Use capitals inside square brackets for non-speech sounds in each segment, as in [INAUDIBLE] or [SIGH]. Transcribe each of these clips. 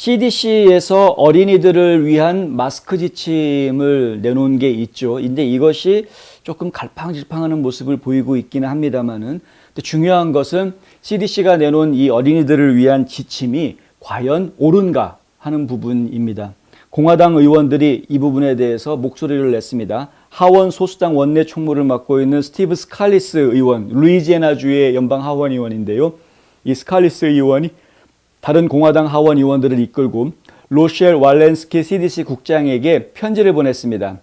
CDC에서 어린이들을 위한 마스크 지침을 내놓은 게 있죠. 근데 이것이 조금 갈팡질팡하는 모습을 보이고 있기는 합니다만은 중요한 것은 CDC가 내놓은 이 어린이들을 위한 지침이 과연 옳은가 하는 부분입니다. 공화당 의원들이 이 부분에 대해서 목소리를 냈습니다. 하원 소수당 원내 총무를 맡고 있는 스티브 스칼리스 의원, 루이지애나주의 연방 하원 의원인데요. 이 스칼리스 의원이 다른 공화당 하원 의원들을 이끌고 로셸 왈렌스키 CDC 국장에게 편지를 보냈습니다.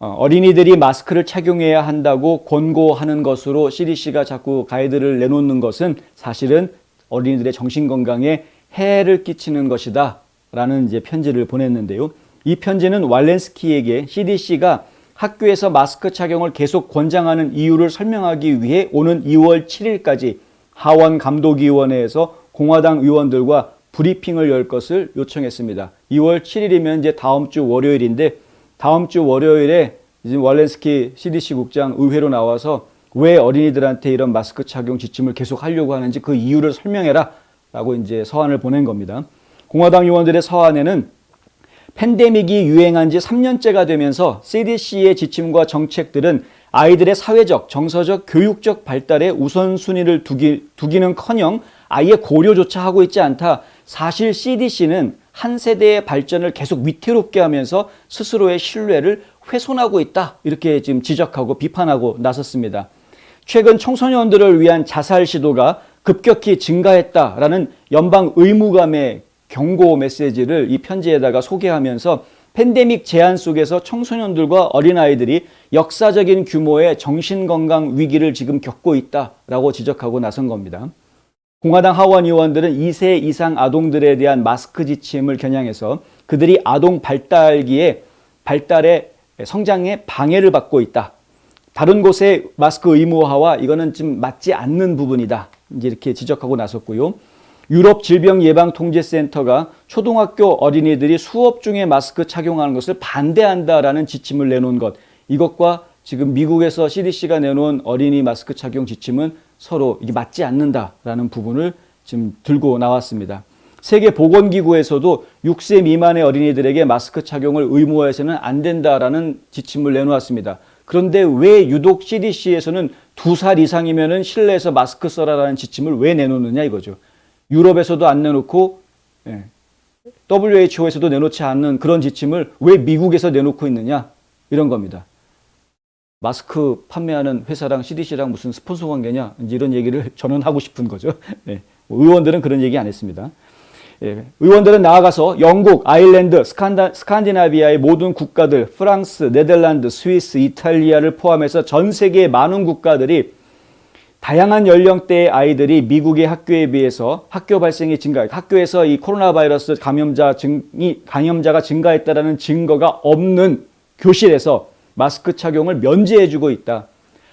어, 어린이들이 마스크를 착용해야 한다고 권고하는 것으로 CDC가 자꾸 가이드를 내놓는 것은 사실은 어린이들의 정신 건강에 해를 끼치는 것이다. 라는 이제 편지를 보냈는데요. 이 편지는 왈렌스키에게 CDC가 학교에서 마스크 착용을 계속 권장하는 이유를 설명하기 위해 오는 2월 7일까지 하원 감독위원회에서 공화당 의원들과 브리핑을 열 것을 요청했습니다. 2월 7일이면 이제 다음 주 월요일인데 다음 주 월요일에 이제 왈렌스키 CDC 국장 의회로 나와서 왜 어린이들한테 이런 마스크 착용 지침을 계속 하려고 하는지 그 이유를 설명해라 라고 이제 서한을 보낸 겁니다. 공화당 의원들의 서한에는 팬데믹이 유행한 지 3년째가 되면서 CDC의 지침과 정책들은 아이들의 사회적, 정서적, 교육적 발달에 우선순위를 두기, 두기는 커녕 아예 고려조차 하고 있지 않다. 사실 CDC는 한 세대의 발전을 계속 위태롭게 하면서 스스로의 신뢰를 훼손하고 있다. 이렇게 지금 지적하고 비판하고 나섰습니다. 최근 청소년들을 위한 자살 시도가 급격히 증가했다라는 연방 의무감의 경고 메시지를 이 편지에다가 소개하면서 팬데믹 제한 속에서 청소년들과 어린아이들이 역사적인 규모의 정신건강 위기를 지금 겪고 있다라고 지적하고 나선 겁니다. 공화당 하원 의원들은 2세 이상 아동들에 대한 마스크 지침을 겨냥해서 그들이 아동 발달기에 발달의 성장에 방해를 받고 있다. 다른 곳의 마스크 의무화와 이거는 좀 맞지 않는 부분이다. 이제 이렇게 지적하고 나섰고요. 유럽 질병 예방 통제 센터가 초등학교 어린이들이 수업 중에 마스크 착용하는 것을 반대한다라는 지침을 내놓은 것. 이것과 지금 미국에서 CDC가 내놓은 어린이 마스크 착용 지침은 서로 이게 맞지 않는다라는 부분을 지금 들고 나왔습니다. 세계 보건기구에서도 6세 미만의 어린이들에게 마스크 착용을 의무화해서는 안 된다라는 지침을 내놓았습니다. 그런데 왜 유독 CDC에서는 두살 이상이면은 실내에서 마스크 써라라는 지침을 왜 내놓느냐 이거죠. 유럽에서도 안 내놓고 예, WHO에서도 내놓지 않는 그런 지침을 왜 미국에서 내놓고 있느냐 이런 겁니다. 마스크 판매하는 회사랑 CDC랑 무슨 스폰서 관계냐 이런 얘기를 [LAUGHS] 저는 하고 싶은 거죠. [LAUGHS] 네. 의원들은 그런 얘기 안 했습니다. 예, 의원들은 나아가서 영국, 아일랜드, 스칸다, 스칸디나비아의 모든 국가들, 프랑스, 네덜란드, 스위스, 이탈리아를 포함해서 전 세계의 많은 국가들이 다양한 연령대의 아이들이 미국의 학교에 비해서 학교 발생이 증가, 학교에서 이 코로나 바이러스 감염자 증이 감염자가 증가했다라는 증거가 없는 교실에서 마스크 착용을 면제해주고 있다.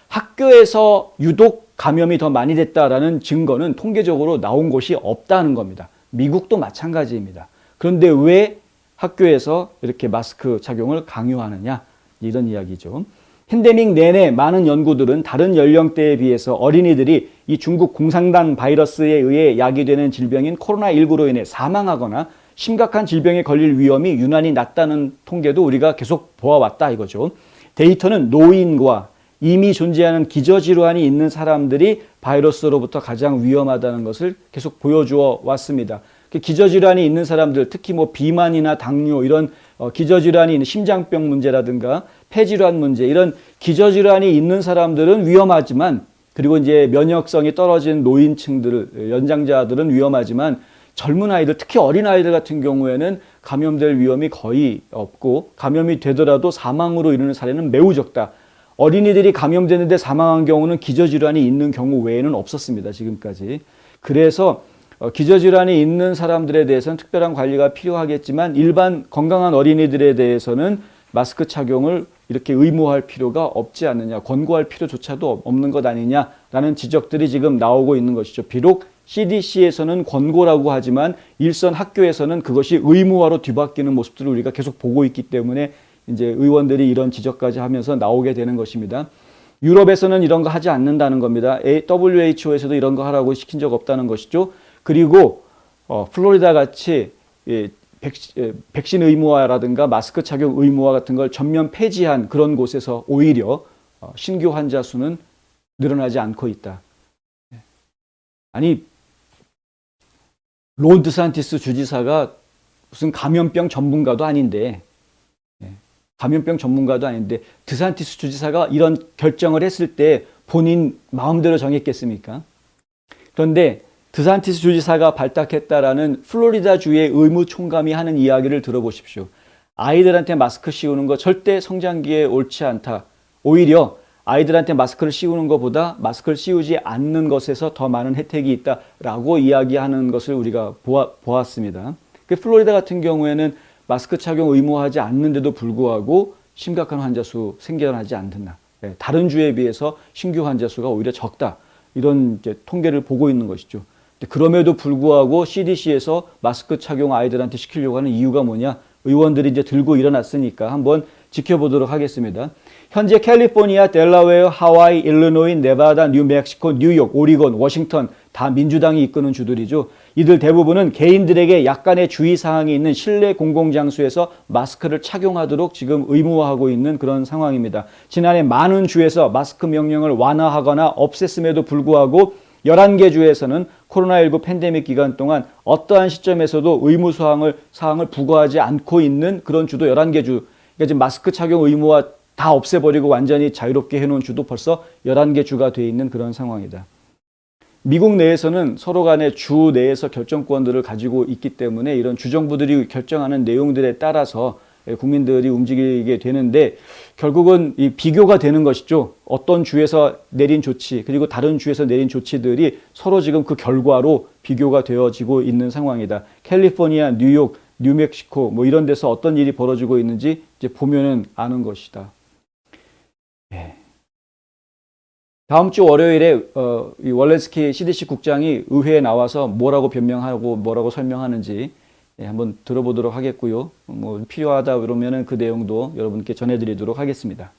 학교에서 유독 감염이 더 많이 됐다라는 증거는 통계적으로 나온 곳이 없다는 겁니다. 미국도 마찬가지입니다. 그런데 왜 학교에서 이렇게 마스크 착용을 강요하느냐? 이런 이야기죠. 팬데믹 내내 많은 연구들은 다른 연령대에 비해서 어린이들이 이 중국 공상단 바이러스에 의해 야기되는 질병인 코로나19로 인해 사망하거나 심각한 질병에 걸릴 위험이 유난히 낮다는 통계도 우리가 계속 보아왔다 이거죠. 데이터는 노인과 이미 존재하는 기저질환이 있는 사람들이 바이러스로부터 가장 위험하다는 것을 계속 보여주어 왔습니다. 그 기저질환이 있는 사람들, 특히 뭐 비만이나 당뇨 이런 어, 기저질환이 있는 심장병 문제라든가 폐질환 문제 이런 기저질환이 있는 사람들은 위험하지만 그리고 이제 면역성이 떨어진 노인층들, 연장자들은 위험하지만 젊은 아이들, 특히 어린 아이들 같은 경우에는 감염될 위험이 거의 없고 감염이 되더라도 사망으로 이르는 사례는 매우 적다. 어린이들이 감염되는데 사망한 경우는 기저질환이 있는 경우 외에는 없었습니다. 지금까지. 그래서 어, 기저질환이 있는 사람들에 대해서는 특별한 관리가 필요하겠지만 일반 건강한 어린이들에 대해서는 마스크 착용을 이렇게 의무화할 필요가 없지 않느냐, 권고할 필요조차도 없는 것 아니냐라는 지적들이 지금 나오고 있는 것이죠. 비록 CDC에서는 권고라고 하지만 일선 학교에서는 그것이 의무화로 뒤바뀌는 모습들을 우리가 계속 보고 있기 때문에 이제 의원들이 이런 지적까지 하면서 나오게 되는 것입니다. 유럽에서는 이런 거 하지 않는다는 겁니다. WHO에서도 이런 거 하라고 시킨 적 없다는 것이죠. 그리고 어, 플로리다 같이 예, 백신, 예, 의무화라든가 마스크 착용 의무화 같은 걸 전면 폐지한 그런 곳에서 오히려 어, 신규 환자 수는 늘어나지 않고 있다. 예. 아니 론 드산티스 주지사가 무슨 감염병 전문가도 아닌데 예, 감염병 전문가도 아닌데 드산티스 주지사가 이런 결정을 했을 때 본인 마음대로 정했겠습니까? 그런데 드산티스 주지사가 발탁했다라는 플로리다 주의 의무 총감이 하는 이야기를 들어보십시오. 아이들한테 마스크 씌우는 거 절대 성장기에 옳지 않다. 오히려 아이들한테 마스크를 씌우는 것보다 마스크를 씌우지 않는 것에서 더 많은 혜택이 있다라고 이야기하는 것을 우리가 보아, 보았습니다. 그 플로리다 같은 경우에는 마스크 착용 의무화하지 않는데도 불구하고 심각한 환자 수 생겨나지 않는다. 예, 다른 주에 비해서 신규 환자 수가 오히려 적다. 이런 통계를 보고 있는 것이죠. 그럼에도 불구하고 CDC에서 마스크 착용 아이들한테 시키려고 하는 이유가 뭐냐? 의원들이 이제 들고 일어났으니까 한번 지켜보도록 하겠습니다. 현재 캘리포니아, 델라웨어, 하와이, 일리노이, 네바다, 뉴멕시코, 뉴욕, 오리곤, 워싱턴 다 민주당이 이끄는 주들이죠. 이들 대부분은 개인들에게 약간의 주의 사항이 있는 실내 공공장소에서 마스크를 착용하도록 지금 의무화하고 있는 그런 상황입니다. 지난해 많은 주에서 마스크 명령을 완화하거나 없앴음에도 불구하고 11개 주에서는 코로나19 팬데믹 기간 동안 어떠한 시점에서도 의무 사항을, 사항을 부과하지 않고 있는 그런 주도 11개 주. 그러니까 지금 마스크 착용 의무화 다 없애버리고 완전히 자유롭게 해놓은 주도 벌써 11개 주가 돼 있는 그런 상황이다. 미국 내에서는 서로 간에 주 내에서 결정권들을 가지고 있기 때문에 이런 주정부들이 결정하는 내용들에 따라서 국민들이 움직이게 되는데 결국은 이 비교가 되는 것이죠. 어떤 주에서 내린 조치 그리고 다른 주에서 내린 조치들이 서로 지금 그 결과로 비교가 되어지고 있는 상황이다. 캘리포니아, 뉴욕, 뉴멕시코 뭐 이런 데서 어떤 일이 벌어지고 있는지 이제 보면은 아는 것이다. 예. 다음 주 월요일에 어, 이 월렌스키 CDC 국장이 의회에 나와서 뭐라고 변명하고 뭐라고 설명하는지 예, 한번 들어보도록 하겠고요. 뭐 필요하다 그러면은 그 내용도 여러분께 전해드리도록 하겠습니다.